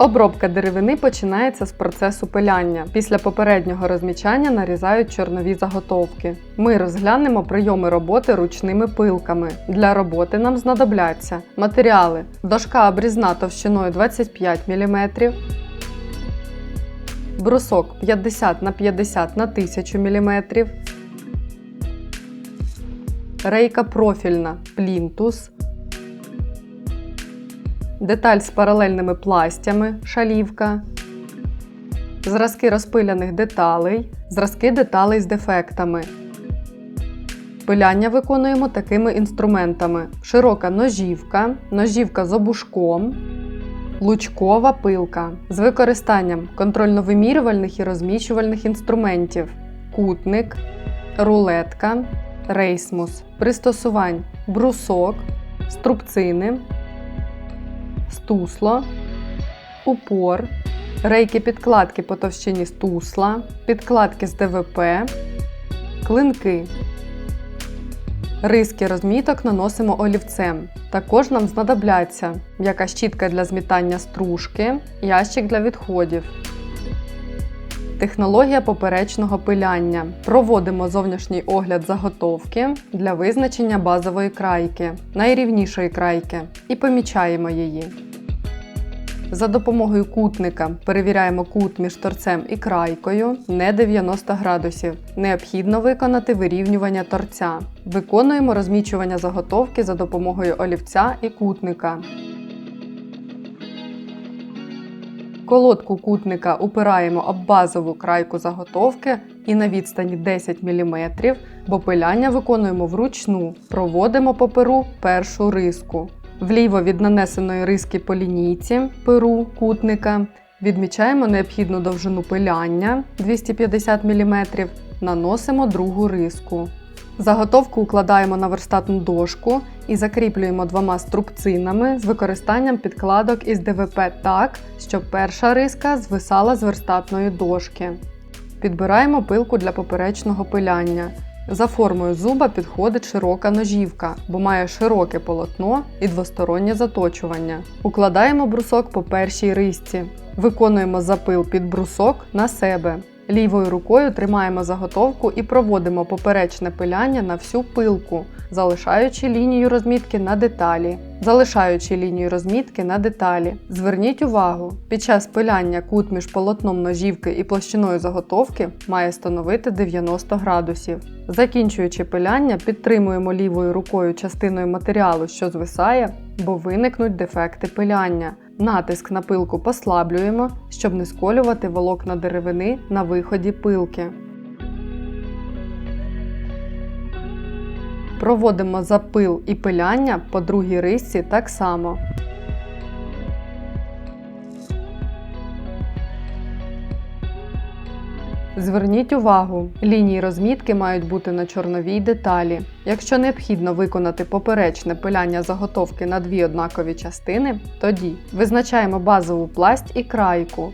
Обробка деревини починається з процесу пиляння. Після попереднього розмічання нарізають чорнові заготовки. Ми розглянемо прийоми роботи ручними пилками. Для роботи нам знадобляться матеріали: дошка обрізна товщиною 25 мм, брусок 50 на 50 на 1000 мм, рейка профільна плінтус. Деталь з паралельними пластями шалівка, зразки розпиляних деталей, зразки деталей з дефектами. Пиляння виконуємо такими інструментами: широка ножівка, ножівка з обушком, лучкова пилка з використанням контрольно-вимірювальних і розмічувальних інструментів, кутник, рулетка, рейсмус, пристосувань, брусок, струбцини стусло, упор, рейки підкладки по товщині стусла, підкладки з ДВП, клинки. Риски розміток наносимо олівцем. Також нам знадобляться м'яка щітка для змітання стружки, ящик для відходів. Технологія поперечного пиляння. Проводимо зовнішній огляд заготовки для визначення базової крайки, найрівнішої крайки, і помічаємо її. За допомогою кутника перевіряємо кут між торцем і крайкою не 90 градусів. Необхідно виконати вирівнювання торця. Виконуємо розмічування заготовки за допомогою олівця і кутника. Колодку кутника упираємо об базову крайку заготовки і на відстані 10 мм, бо пиляння виконуємо вручну. Проводимо по перу першу риску. Вліво від нанесеної риски по лінійці перу кутника відмічаємо необхідну довжину пиляння 250 мм, наносимо другу риску. Заготовку укладаємо на верстатну дошку і закріплюємо двома струбцинами з використанням підкладок із ДВП так, щоб перша риска звисала з верстатної дошки. Підбираємо пилку для поперечного пиляння. За формою зуба підходить широка ножівка, бо має широке полотно і двостороннє заточування. Укладаємо брусок по першій рисці. Виконуємо запил під брусок на себе. Лівою рукою тримаємо заготовку і проводимо поперечне пиляння на всю пилку, залишаючи лінію розмітки на деталі. Залишаючи лінію розмітки на деталі. Зверніть увагу, під час пиляння кут між полотном ножівки і площиною заготовки має становити 90 градусів. Закінчуючи пиляння, підтримуємо лівою рукою частиною матеріалу, що звисає, бо виникнуть дефекти пиляння. Натиск на пилку послаблюємо, щоб не сколювати волокна деревини на виході пилки. Проводимо запил і пиляння по другій рисці так само. Зверніть увагу, лінії розмітки мають бути на чорновій деталі. Якщо необхідно виконати поперечне пиляння заготовки на дві однакові частини, тоді визначаємо базову пласть і крайку.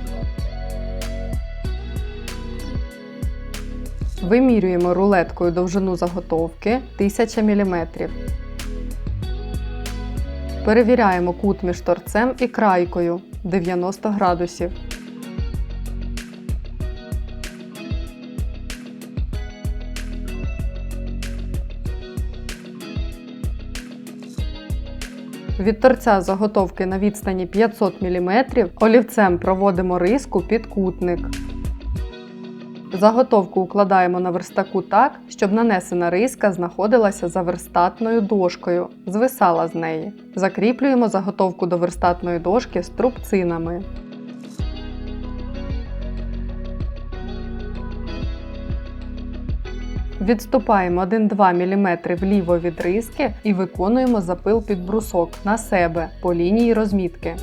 Вимірюємо рулеткою довжину заготовки 1000 мм. Перевіряємо кут між торцем і крайкою 90 градусів. Від торця заготовки на відстані 500 мм олівцем проводимо риску під кутник. Заготовку укладаємо на верстаку так, щоб нанесена риска знаходилася за верстатною дошкою, звисала з неї. Закріплюємо заготовку до верстатної дошки струбцинами. Відступаємо 1-2 мм вліво від риски і виконуємо запил під брусок на себе по лінії розмітки.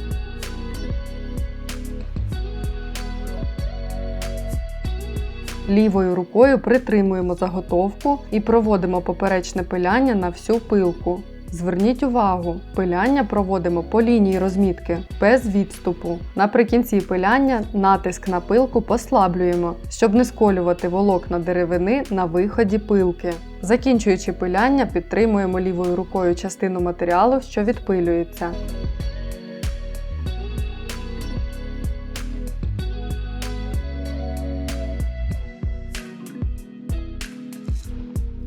Лівою рукою притримуємо заготовку і проводимо поперечне пиляння на всю пилку. Зверніть увагу, пиляння проводимо по лінії розмітки без відступу. Наприкінці пиляння натиск на пилку послаблюємо, щоб не сколювати волокна деревини на виході пилки. Закінчуючи пиляння, підтримуємо лівою рукою частину матеріалу, що відпилюється.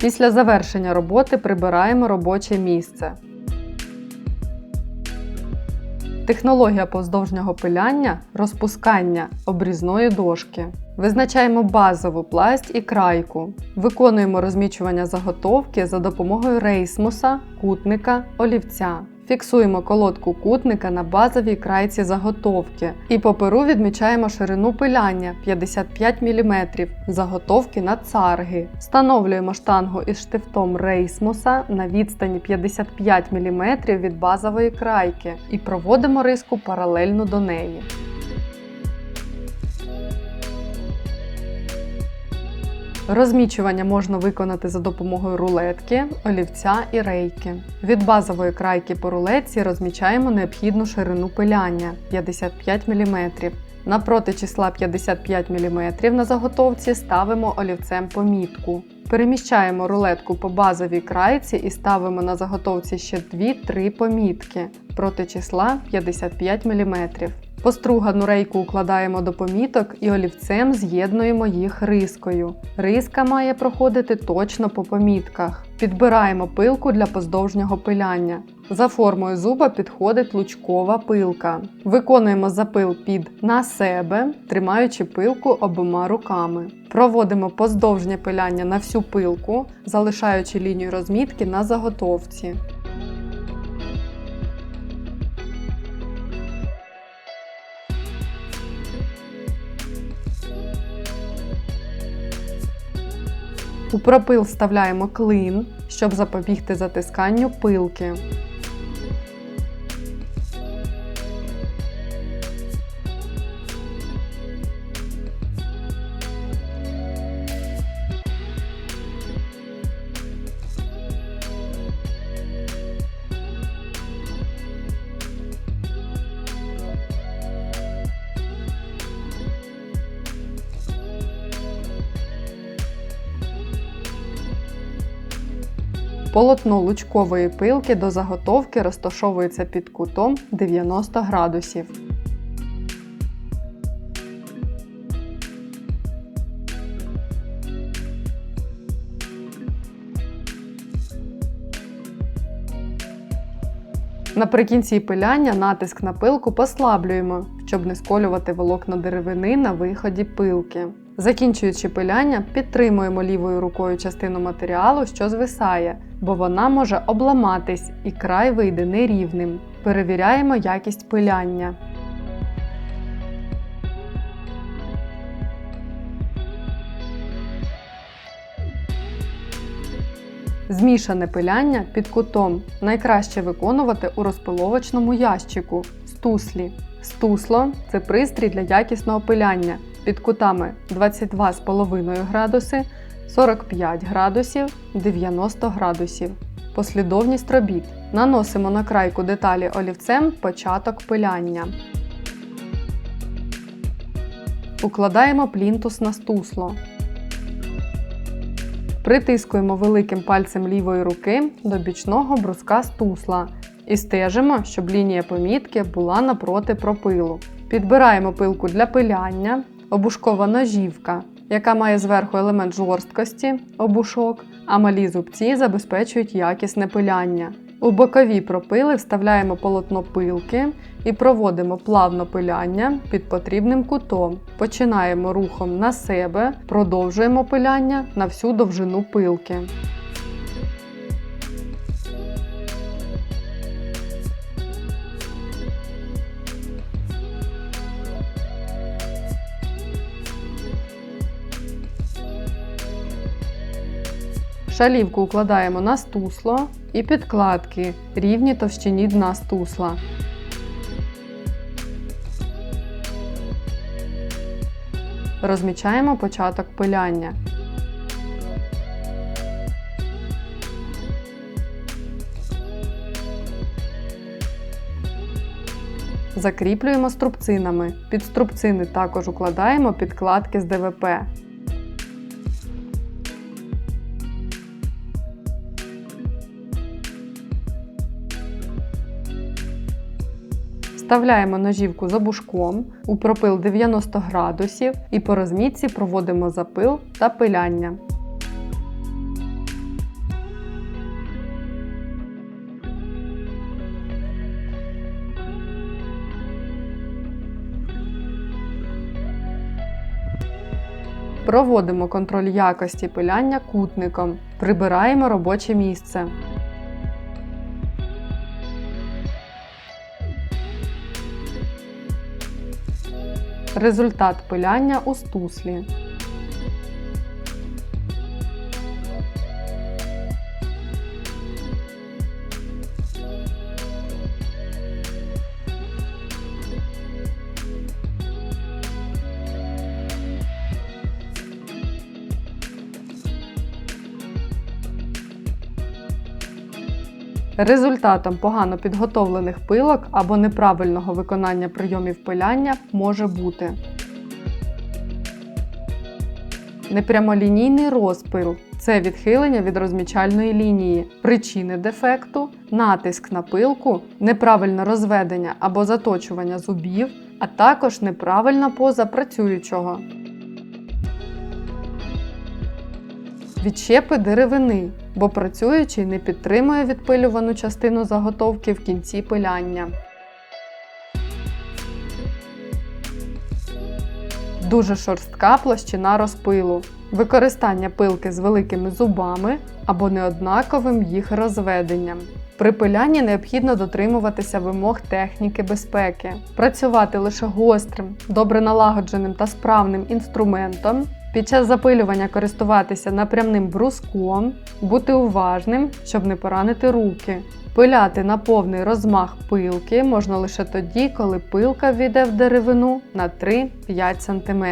Після завершення роботи прибираємо робоче місце. Технологія поздовжнього пиляння розпускання обрізної дошки. Визначаємо базову пласть і крайку. Виконуємо розмічування заготовки за допомогою рейсмуса, кутника, олівця. Фіксуємо колодку кутника на базовій крайці заготовки і по перу відмічаємо ширину пиляння 55 мм, заготовки на царги. Встановлюємо штангу із штифтом рейсмуса на відстані 55 мм від базової крайки і проводимо риску паралельно до неї. Розмічування можна виконати за допомогою рулетки, олівця і рейки. Від базової крайки по рулетці розмічаємо необхідну ширину пиляння 55 мм. Напроти числа 55 мм на заготовці ставимо олівцем помітку. Переміщаємо рулетку по базовій крайці і ставимо на заготовці ще 2-3 помітки проти числа 55 мм. Постругану рейку укладаємо до поміток і олівцем з'єднуємо їх рискою. Риска має проходити точно по помітках. Підбираємо пилку для поздовжнього пиляння. За формою зуба підходить лучкова пилка. Виконуємо запил під на себе, тримаючи пилку обома руками. Проводимо поздовжнє пиляння на всю пилку, залишаючи лінію розмітки на заготовці. У пропил вставляємо клин, щоб запобігти затисканню пилки. Полотно лучкової пилки до заготовки розташовується під кутом 90 градусів. Наприкінці пиляння натиск на пилку послаблюємо, щоб не сколювати волокна деревини на виході пилки. Закінчуючи пиляння, підтримуємо лівою рукою частину матеріалу, що звисає, бо вона може обламатись і край вийде нерівним. Перевіряємо якість пиляння. Змішане пиляння під кутом найкраще виконувати у розпиловочному ящику стуслі. Стусло це пристрій для якісного пиляння під кутами 22,5 градуси, 45 градусів, 90 градусів. Послідовність робіт. Наносимо на крайку деталі олівцем початок пиляння. Укладаємо плінтус на стусло. Притискуємо великим пальцем лівої руки до бічного бруска стусла і стежимо, щоб лінія помітки була напроти пропилу. Підбираємо пилку для пиляння, обушкова ножівка, яка має зверху елемент жорсткості, обушок, а малі зубці забезпечують якісне пиляння. У бокові пропили вставляємо полотно пилки і проводимо плавно пиляння під потрібним кутом. Починаємо рухом на себе, продовжуємо пиляння на всю довжину пилки. Шалівку укладаємо на стусло і підкладки рівні товщині дна стусла. Розмічаємо початок пиляння. Закріплюємо струбцинами. Під струбцини також укладаємо підкладки з ДВП. Вставляємо ножівку за бушком у пропил 90 градусів і по розмітці проводимо запил та пиляння. Проводимо контроль якості пиляння кутником. Прибираємо робоче місце. Результат пиляння у стуслі. Результатом погано підготовлених пилок або неправильного виконання прийомів пиляння може бути непрямолінійний розпил це відхилення від розмічальної лінії, причини дефекту, натиск на пилку, неправильне розведення або заточування зубів, а також неправильна поза працюючого. Відщепи деревини, бо працюючий не підтримує відпилювану частину заготовки в кінці пиляння. Дуже шорстка площина розпилу, використання пилки з великими зубами або неоднаковим їх розведенням. При пилянні необхідно дотримуватися вимог техніки безпеки, працювати лише гострим, добре налагодженим та справним інструментом, під час запилювання користуватися напрямним бруском, бути уважним, щоб не поранити руки. Пиляти на повний розмах пилки можна лише тоді, коли пилка війде в деревину на 3-5 см.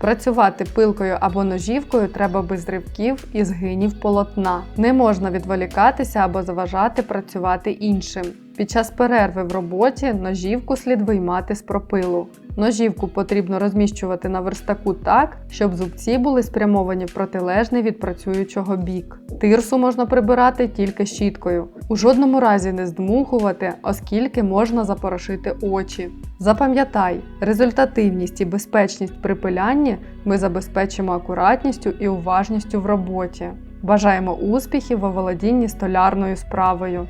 Працювати пилкою або ножівкою треба без ривків і згинів полотна. Не можна відволікатися або заважати працювати іншим. Під час перерви в роботі ножівку слід виймати з пропилу. Ножівку потрібно розміщувати на верстаку так, щоб зубці були спрямовані в протилежний від працюючого бік. Тирсу можна прибирати тільки щіткою. У жодному разі не здмухувати, оскільки можна запорошити очі. Запам'ятай, результативність і безпечність при пилянні ми забезпечимо акуратністю і уважністю в роботі. Бажаємо успіхів в оволодінні столярною справою.